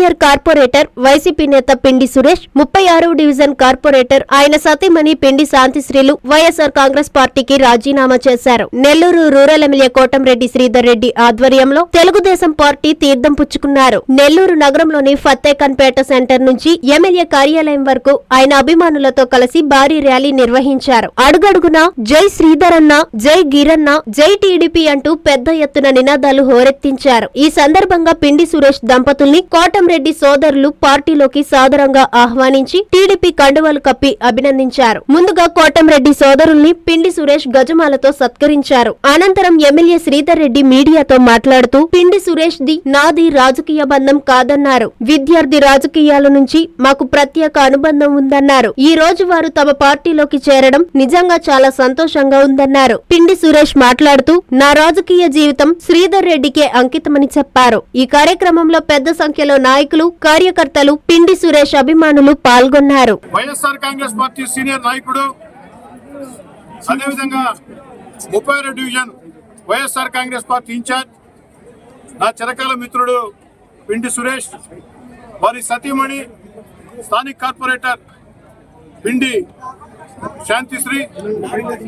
Senior corporator YCP నేత పిండి సురేష్ ముప్పై ఆరవ డివిజన్ కార్పొరేటర్ ఆయన సతీమణి పిండి శాంతిశ్రీలు వైఎస్ఆర్ కాంగ్రెస్ పార్టీకి రాజీనామా చేశారు. నెల్లూరు రూరల్ ఎమ్మెల్యే కోటంరెడ్డి శ్రీధర్ రెడ్డి ఆధ్వర్యంలో తెలుగుదేశం పార్టీ తీర్థం పుచ్చుకున్నారు. నెల్లూరు నగరంలోని ఫత్తేఖాన్పేట సెంటర్ నుంచి ఎమ్మెల్యే కార్యాలయం వరకు ఆయన అభిమానులతో కలిసి భారీ ర్యాలీ నిర్వహించారు. అడుగడుగున జై శ్రీధరన్న జై గిరన్న జై టీడీపీ అంటూ పెద్ద ఎత్తున నినాదాలు హోరెత్తించారు. ఈ సందర్భంగా పిండి సురేష్ దంపతుల్ని కోటం రెడ్డి సోదరులు పార్టీలోకి సాదరంగా ఆహ్వానించి టీడీపీ కండువలు కప్పి అభినందించారు. ముందుగా కోటంరెడ్డి సోదరుల్ని పిండి సురేష్ గజమాలతో సత్కరించారు. అనంతరం ఎమ్మెల్యే శ్రీధర్ రెడ్డి మీడియాతో మాట్లాడుతూ పిండి సురేష్ ది నాది రాజకీయ బంధం కాదన్నారు. విద్యార్థి రాజకీయాల నుంచి మాకు ప్రత్యేక అనుబంధం ఉందన్నారు. ఈ రోజు వారు తమ పార్టీలోకి చేరడం నిజంగా చాలా సంతోషంగా ఉందన్నారు. పిండి సురేష్ మాట్లాడుతూ నా రాజకీయ జీవితం శ్రీధర్ రెడ్డికే అంకితమని చెప్పారు. ఈ కార్యక్రమంలో పెద్ద సంఖ్యలో నాయకులు కార్యకర్తలు పిండి సురేష్ అభిమానులు పాల్గొన్నారు. వైఎస్ఆర్ కాంగ్రెస్ పార్టీ సీనియర్ నాయకుడు అదేవిధంగా ముప్పై ఆరు division YSR Congress party incharge నా చిరకాల మిత్రుడు పిండి సురేష్ వారి సతీమణి స్థానిక కార్పొరేటర్ పిండి శాంతిశ్రీ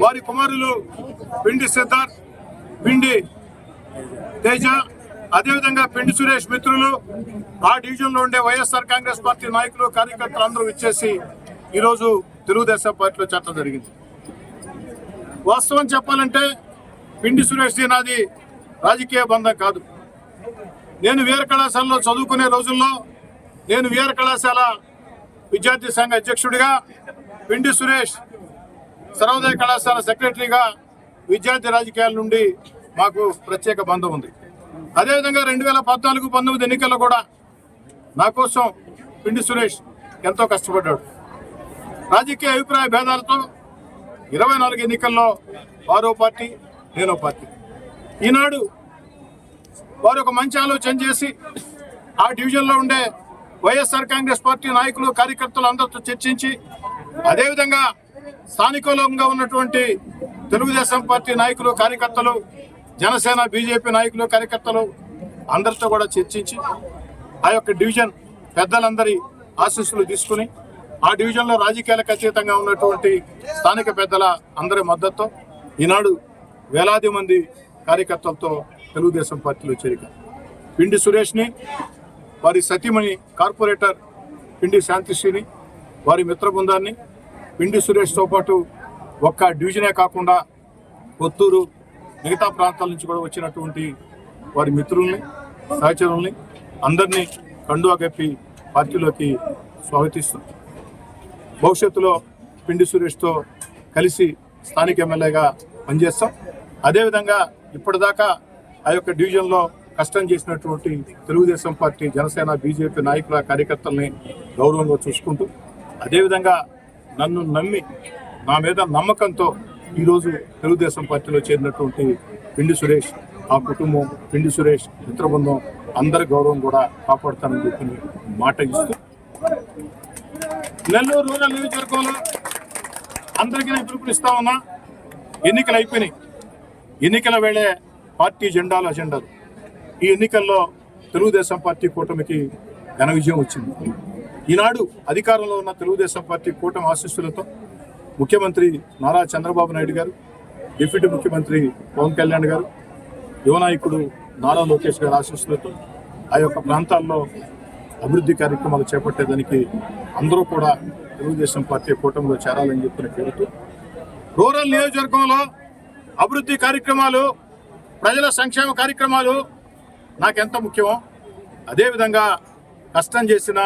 వారి కుమారులు పిండి సిద్ధార్థ్ పిండి తేజ అదేవిధంగా పిండి సురేష్ మిత్రులు ఆ డివిజన్లో ఉండే వైఎస్ఆర్ కాంగ్రెస్ పార్టీ నాయకులు కార్యకర్తలు అందరూ ఇచ్చేసి ఈరోజు తెలుగుదేశం పార్టీలో చేరడం జరిగింది. వాస్తవం చెప్పాలంటే పిండి సురేష్ నాది రాజకీయ బంధం కాదు. నేను వీర కళాశాలలో చదువుకునే రోజుల్లో నేను వీర కళాశాల విద్యార్థి సంఘ అధ్యక్షుడిగా పిండి సురేష్ సర్వోదయ కళాశాల సెక్రటరీగా విద్యార్థి రాజకీయాల నుండి మాకు ప్రత్యేక బంధం ఉంది. అదేవిధంగా రెండు వేల పద్నాలుగు పంతొమ్మిది ఎన్నికల్లో కూడా నా కోసం పిండి సురేష్ ఎంతో కష్టపడ్డాడు. రాజకీయ అభిప్రాయ భేదాలతో ఇరవై నాలుగు ఎన్నికల్లో వారో పార్టీ నేనో పార్టీ. ఈనాడు వారు ఒక మంచి ఆలోచన చేసి ఆ డివిజన్లో ఉండే వైఎస్ఆర్ కాంగ్రెస్ పార్టీ నాయకులు కార్యకర్తలు అందరితో చర్చించి అదేవిధంగా స్థానికంగా ఉన్నటువంటి తెలుగుదేశం పార్టీ నాయకులు కార్యకర్తలు జనసేన బీజేపీ నాయకులు కార్యకర్తలు అందరితో కూడా చర్చించి ఆ యొక్క డివిజన్ పెద్దలందరి ఆశీస్సులు తీసుకుని ఆ డివిజన్లో రాజకీయాలకు అతీతంగా ఉన్నటువంటి స్థానిక పెద్దల అందరి మద్దతుతో ఈనాడు వేలాది మంది కార్యకర్తలతో తెలుగుదేశం పార్టీలో చేరిక. పిండి సురేష్ని వారి సతీమణి కార్పొరేటర్ పిండి శాంతిశ్రీని వారి మిత్ర బృందాన్ని పిండి సురేష్తో పాటు ఒక్క డివిజనే కాకుండా కొత్తూరు మిగతా ప్రాంతాల నుంచి కూడా వచ్చినటువంటి వారి మిత్రుల్ని సహచరుల్ని అందరినీ కండువా కప్పి పార్టీలోకి స్వాగతిస్తుంది భవిష్యత్తులో పిండి సురేష్తో కలిసి స్థానిక ఎమ్మెల్యేగా పనిచేస్తాం. అదేవిధంగా ఇప్పటిదాకా ఆ యొక్క డివిజన్లో కష్టం చేసినటువంటి తెలుగుదేశం పార్టీ జనసేన బీజేపీ నాయకుల కార్యకర్తల్ని గౌరవంగా చూసుకుంటూ అదేవిధంగా నన్ను నమ్మి నా మీద నమ్మకంతో ఈరోజు తెలుగుదేశం పార్టీలో చేరినటువంటి పిండి సురేష్ ఆ కుటుంబం పిండి సురేష్ మిత్రబృందం అందరి గౌరవం కూడా కాపాడుతానని చెప్పి మాట ఇస్తూ నెల్లూరు రూరల్ నియోజకవర్గంలో అందరికీ నేను పిలుపునిస్తా ఉన్నా. ఎన్నికలు అయిపోయినాయి. ఎన్నికల వేళే పార్టీ జెండాలు అజెండాలు. ఈ ఎన్నికల్లో తెలుగుదేశం పార్టీ కూటమికి ఘన విజయం వచ్చింది. ఈనాడు అధికారంలో ఉన్న తెలుగుదేశం పార్టీ కూటమి ఆశీస్సులతో ముఖ్యమంత్రి నారా చంద్రబాబు నాయుడు గారు డిప్యూటీ ముఖ్యమంత్రి పవన్ కళ్యాణ్ గారు యువనాయకుడు నారా లోకేష్ గారి ఆశిస్తులతో ఆ యొక్క ప్రాంతాల్లో అభివృద్ధి కార్యక్రమాలు చేపట్టేదానికి అందరూ కూడా తెలుగుదేశం పార్టీ కూటమిలో చేరాలని చెప్పిన పేరుతో రూరల్ నియోజకవర్గంలో అభివృద్ధి కార్యక్రమాలు ప్రజల సంక్షేమ కార్యక్రమాలు నాకెంత ముఖ్యమో అదేవిధంగా కష్టం చేసిన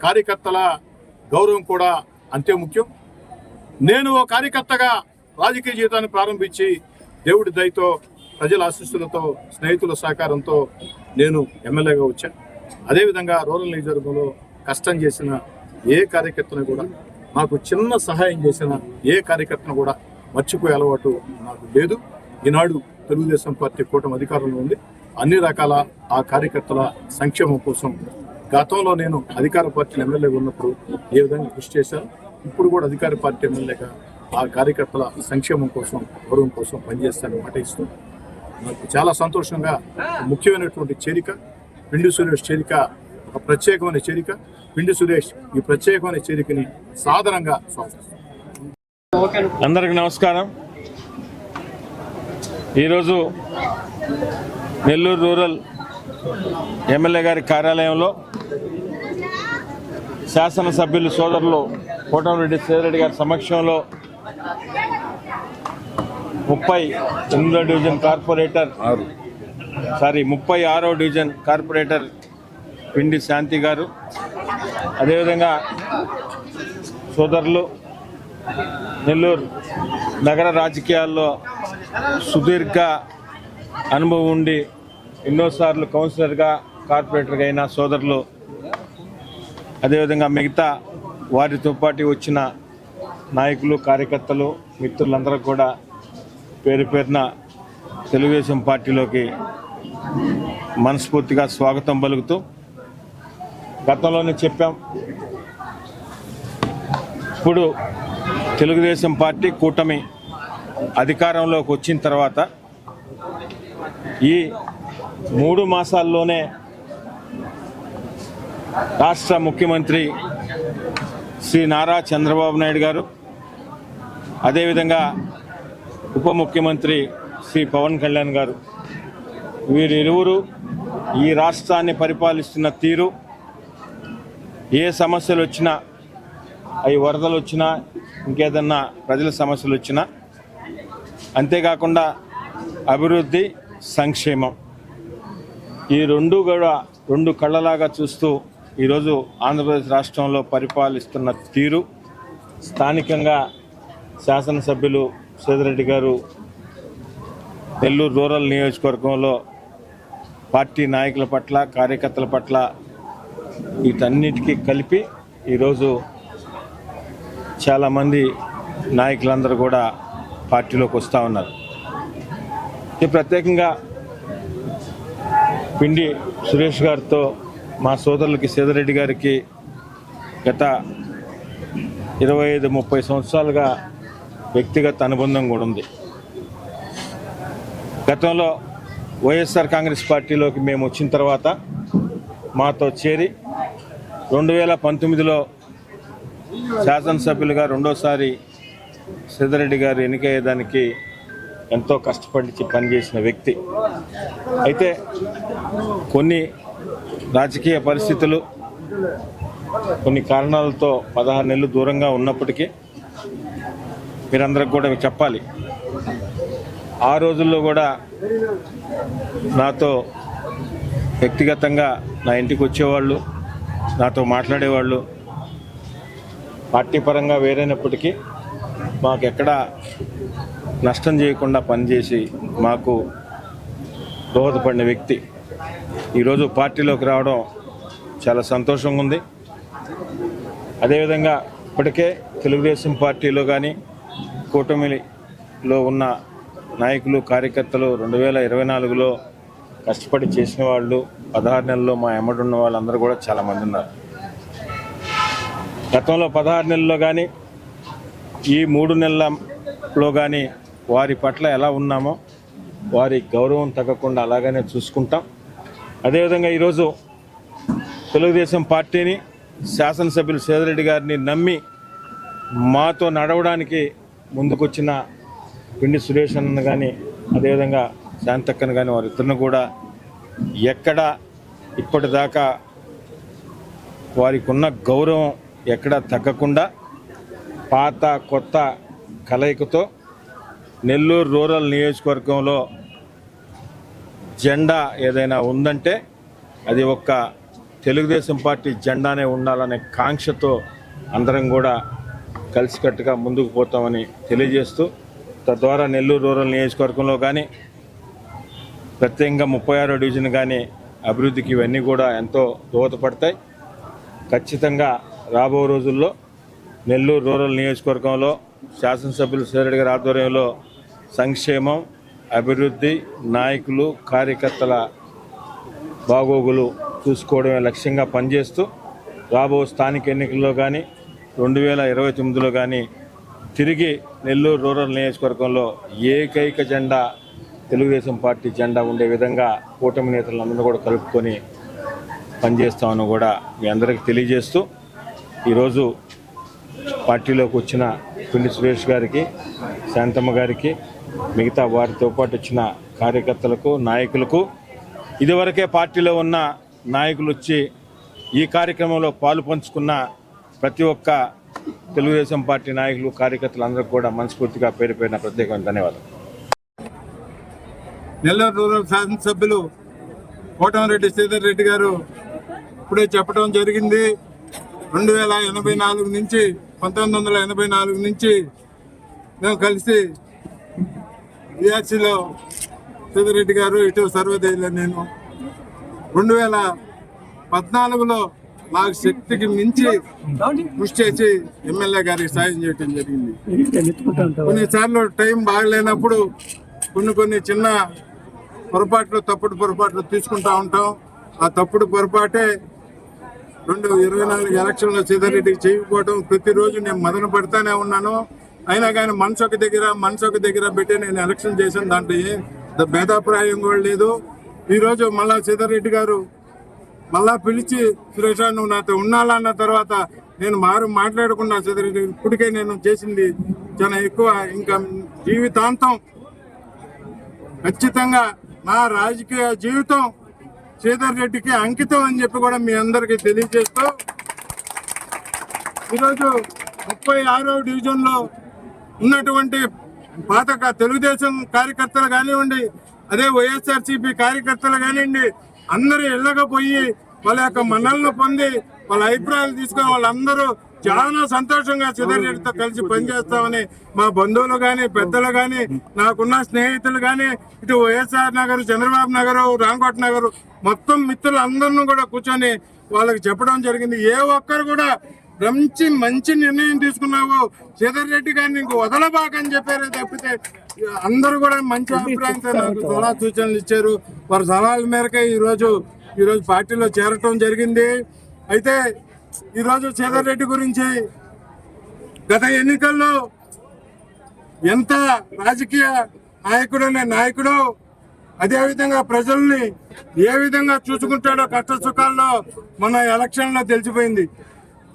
కార్యకర్తల గౌరవం కూడా అంతే ముఖ్యం. నేను ఓ కార్యకర్తగా రాజకీయ జీవితాన్ని ప్రారంభించి దేవుడి దయతో ప్రజల ఆశీస్సులతో స్నేహితుల సహకారంతో నేను ఎమ్మెల్యేగా వచ్చాను అదేవిధంగా రూరల్ నియోజకవర్గంలో కష్టం చేసిన ఏ కార్యకర్తను కూడా నాకు చిన్న సహాయం చేసిన ఏ కార్యకర్తను కూడా మర్చిపోయే అలవాటు నాకు లేదు. ఈనాడు తెలుగుదేశం పార్టీ కూటమి అధికారంలో ఉంది. అన్ని రకాల ఆ కార్యకర్తల సంక్షేమం కోసం గతంలో నేను అధికార పార్టీలు ఎమ్మెల్యేగా ఉన్నప్పుడు ఏ విధంగా కృషి చేశాను? ఇప్పుడు కూడా అధికార పార్టీ ఎమ్మెల్యేగా ఆ కార్యకర్తల సంక్షేమం కోసం గౌరవం కోసం పనిచేస్తాను మాట ఇస్తున్నాను నాకు చాలా సంతోషంగా ముఖ్యమైనటువంటి చేరిక పిండి సురేష్ చేరిక ఒక ప్రత్యేకమైన చేరిక పిండి సురేష్ ఈ ప్రత్యేకమైన చేరికని సాధారణంగా స్వాగతిస్తాను అందరికి నమస్కారం. ఈరోజు నెల్లూరు రూరల్ ఎమ్మెల్యే గారి కార్యాలయంలో శాసనసభ్యులు సోదరులు కోటమిరెడ్డి సేదరెడ్డి గారి సమక్షంలో ముప్పై ఎనిమిదో డివిజన్ కార్పొరేటర్ సారీ ముప్పై ఆరో డివిజన్ కార్పొరేటర్ పిండి శాంతి గారు. అదేవిధంగా సోదరులు నెల్లూరు నగర రాజకీయాల్లో సుదీర్ఘ అనుభవం ఉండి ఎన్నోసార్లు కౌన్సిలర్గా కార్పొరేటర్గా అయిన సోదరులు. అదేవిధంగా మిగతా వారితో పాటు వచ్చిన నాయకులు కార్యకర్తలు మిత్రులందరూ కూడా పేరు పేరున తెలుగుదేశం పార్టీలోకి మనస్ఫూర్తిగా స్వాగతం పలుకుతూ గతంలోనే చెప్పాం. ఇప్పుడు తెలుగుదేశం పార్టీ కూటమి అధికారంలోకి వచ్చిన తర్వాత ఈ మూడు మాసాల్లోనే రాష్ట్ర ముఖ్యమంత్రి శ్రీ నారా చంద్రబాబు నాయుడు గారు అదేవిధంగా ఉప ముఖ్యమంత్రి శ్రీ పవన్ కళ్యాణ్ గారు వీరిరువురు ఈ రాష్ట్రాన్ని పరిపాలిస్తున్న తీరు ఏ సమస్యలు వచ్చినా అవి వరదలు వచ్చినా ఇంకేదన్నా ప్రజల సమస్యలు వచ్చినా అంతేకాకుండా అభివృద్ధి సంక్షేమం. ఈ రెండు కూడా రెండు కళ్ళలాగా చూస్తూ ఈరోజు ఆంధ్రప్రదేశ్ రాష్ట్రంలో పరిపాలిస్తున్న తీరు స్థానికంగా శాసనసభ్యులు సేదిరెడ్డి గారు నెల్లూరు రూరల్ నియోజకవర్గంలో పార్టీ నాయకుల పట్ల కార్యకర్తల పట్ల వీటన్నిటికీ కలిపి ఈరోజు చాలామంది నాయకులందరూ కూడా పార్టీలోకి వస్తూ ఉన్నారు. ప్రత్యేకంగా పిండి సురేష్ గారితో మా సోదరులకి సేదరెడ్డి గారికి గత ఇరవై ఐదు ముప్పై సంవత్సరాలుగా వ్యక్తిగత అనుబంధం కూడా ఉంది. గతంలో వైఎస్ఆర్ కాంగ్రెస్ పార్టీలోకి మేము వచ్చిన తర్వాత మాతో చేరి రెండు వేల పంతొమ్మిదిలో శాసనసభ్యులుగా రెండోసారి సిద్ధారెడ్డి గారు ఎన్నికయ్యేదానికి ఎంతో కష్టపడి పనిచేసిన వ్యక్తి. అయితే కొన్ని రాజకీయ పరిస్థితులు కొన్ని కారణాలతో పదహారు నెలలు దూరంగా ఉన్నప్పటికీ మీరందరికి కూడా చెప్పాలి. ఆ రోజుల్లో కూడా నాతో వ్యక్తిగతంగా నా ఇంటికి వచ్చేవాళ్ళు నాతో మాట్లాడేవాళ్ళు పార్టీ పరంగా వేరైనప్పటికీ మాకు ఎక్కడ నష్టం చేయకుండా పనిచేసి మాకు దోహదపడిన వ్యక్తి ఈరోజు పార్టీలోకి రావడం చాలా సంతోషంగా ఉంది. అదేవిధంగా ఇప్పటికే తెలుగుదేశం పార్టీలో కానీ కూటమిలో ఉన్న నాయకులు కార్యకర్తలు రెండు వేల ఇరవై నాలుగులో కష్టపడి చేసిన వాళ్ళు పదహారు నెలల్లో మా ఎమ్మడున్న వాళ్ళందరూ కూడా చాలామంది ఉన్నారు. గతంలో పదహారు నెలల్లో కానీ ఈ మూడు నెలలలో కానీ వారి పట్ల ఎలా ఉన్నామో వారి గౌరవం తగ్గకుండా అలాగనే చూసుకుంటాం. అదేవిధంగా ఈరోజు తెలుగుదేశం పార్టీని శాసనసభ్యులు సేదరెడ్డి గారిని నమ్మి మాతో నడవడానికి ముందుకొచ్చిన పిండి సురేష్ అన్న కానీ అదేవిధంగా శాంతక్కను కానీ వారిద్దరిని కూడా ఎక్కడ ఇప్పటిదాకా వారికి ఉన్న గౌరవం ఎక్కడ తగ్గకుండా పాత కొత్త కలయికతో నెల్లూరు రూరల్ నియోజకవర్గంలో జెండా ఏదైనా ఉందంటే అది ఒక్క తెలుగుదేశం పార్టీ జెండానే ఉండాలనే కాంక్షతో అందరం కూడా కలిసికట్టుగా ముందుకు పోతామని తెలియజేస్తూ తద్వారా నెల్లూరు రూరల్ నియోజకవర్గంలో కానీ ప్రత్యేకంగా ముప్పై ఆరో డివిజన్ కానీ అభివృద్ధికి ఇవన్నీ కూడా ఎంతో దోహదపడతాయి. ఖచ్చితంగా రాబో రోజుల్లో నెల్లూరు రూరల్ నియోజకవర్గంలో శాసనసభ్యులు సేరెడ్డి గారి ఆధ్వర్యంలో సంక్షేమం అభివృద్ధి నాయకులు కార్యకర్తల బాగోగులు చూసుకోవడమే లక్ష్యంగా పనిచేస్తూ రాబో స్థానిక ఎన్నికల్లో కానీ రెండు వేల ఇరవై తొమ్మిదిలో కానీ తిరిగి నెల్లూరు రూరల్ నియోజకవర్గంలో ఏకైక జెండా తెలుగుదేశం పార్టీ జెండా ఉండే విధంగా కూటమి నేతలందరూ కూడా కలుపుకొని పనిచేస్తామని కూడా మీ అందరికీ తెలియజేస్తూ ఈరోజు పార్టీలోకి వచ్చిన పిండి సురేష్ గారికి శాంతమ్మ గారికి మిగతా వారితో పాటు వచ్చిన కార్యకర్తలకు నాయకులకు ఇదివరకే పార్టీలో ఉన్న నాయకులు వచ్చి ఈ కార్యక్రమంలో పాలు పంచుకున్న ప్రతి ఒక్క తెలుగుదేశం పార్టీ నాయకులు కార్యకర్తలు కూడా మనస్ఫూర్తిగా పేరు పేరిన ప్రత్యేకమైన ధన్యవాదాలు. నెల్లూరు రూరల్ శాసనసభ్యులు కోటమిరెడ్డి శ్రీధర్ రెడ్డి గారు ఇప్పుడే చెప్పడం జరిగింది. రెండు వేల ఎనభై నాలుగు నుంచి పంతొమ్మిది వందల ఎనభై నాలుగు నుంచి మేము కలిసి బిఆర్సీలో సుధిరెడ్డి గారు ఇటు సర్వదేవిలో నేను. రెండు వేల పద్నాలుగులో నాకు శక్తికి మించి కృషి చేసి ఎమ్మెల్యే గారికి సాయం చేయటం జరిగింది. కొన్నిసార్లు టైం బాగలేనప్పుడు కొన్ని కొన్ని చిన్న పొరపాట్లు తప్పుడు పొరపాట్లు తీసుకుంటా ఉంటాం. ఆ తప్పుడు పొరపాటే రెండు ఇరవై నాలుగు ఎలక్షన్లో సీతారెడ్డికి చేయకపోవడం ప్రతిరోజు నేను మదన పడతానే ఉన్నాను. అయినా కానీ మనసు ఒక దగ్గర మనసు ఒక దగ్గర పెట్టి నేను ఎలక్షన్ చేశాను. దాంట్లో ఏ భేదాభిప్రాయం కూడా లేదు. ఈరోజు మళ్ళా సీతారెడ్డి గారు మళ్ళా పిలిచి సురేష్ నువ్వు నాతో ఉన్నాలా అన్న తర్వాత నేను మారు మాట్లాడకుండా సీతారెడ్డి ఇప్పటికే నేను చేసింది చాలా ఎక్కువ. ఇంకా జీవితాంతం ఖచ్చితంగా నా రాజకీయ జీవితం శ్రీధర్ రెడ్డికి అంకితం అని చెప్పి కూడా మీ అందరికీ తెలియజేస్తూ ఈరోజు ముప్పై ఆరో డివిజన్లో ఉన్నటువంటి పాత తెలుగుదేశం కార్యకర్తలు కానివ్వండి అదే వైఎస్ఆర్సీపీ కార్యకర్తలు కానివ్వండి అందరూ ఇళ్ళకపోయి వాళ్ళ యొక్క మన్నలను పొంది వాళ్ళ అభిప్రాయాలు తీసుకొని వాళ్ళందరూ చాలా సంతోషంగా శ్రీధర్ రెడ్డితో కలిసి పనిచేస్తామని మా బంధువులు కానీ పెద్దలు కానీ నాకున్న స్నేహితులు కానీ ఇటు వైఎస్ఆర్ నగర్ చంద్రబాబు నగర్ రాంకోట నగర్ మొత్తం మిత్రులు అందరిని కూడా కూర్చొని వాళ్ళకి చెప్పడం జరిగింది. ఏ ఒక్కరు కూడా మంచి మంచి నిర్ణయం తీసుకున్నావు శ్రీధర్ రెడ్డి గారిని ఇంక వదలబాకని చెప్పారే తప్పితే అందరూ కూడా మంచి అభిప్రాయంతో నాకు సలహా సూచనలు ఇచ్చారు. వారి సలహాల మేరకే ఈరోజు ఈరోజు పార్టీలో చేరటం జరిగింది. అయితే ఈరోజు శ్రీధర్ రెడ్డి గురించి గత ఎన్నికల్లో ఎంత రాజకీయ నాయకుడు అనే నాయకుడు అదేవిధంగా ప్రజల్ని ఏ విధంగా చూసుకుంటాడో కష్ట సుఖాల్లో మన ఎలక్షన్లో తెలిసిపోయింది.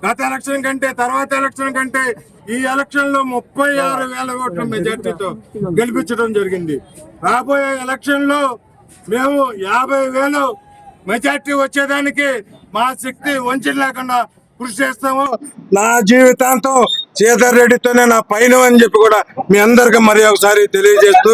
గత ఎలక్షన్ కంటే తర్వాత ఎలక్షన్ కంటే ఈ ఎలక్షన్లో ముప్పై ఆరు వేల ఓట్ల మెజార్టీతో గెలిపించడం జరిగింది. రాబోయే ఎలక్షన్లో మేము యాభై వేలు మెజార్టీ వచ్చేదానికి మా శక్తి వంచన లేకుండా కృషి చేస్తాము. నా జీవితాంతం శ్రీధర్ రెడ్డితోనే నా పైన అని చెప్పి కూడా మీ అందరికి మరి ఒకసారి తెలియజేస్తూ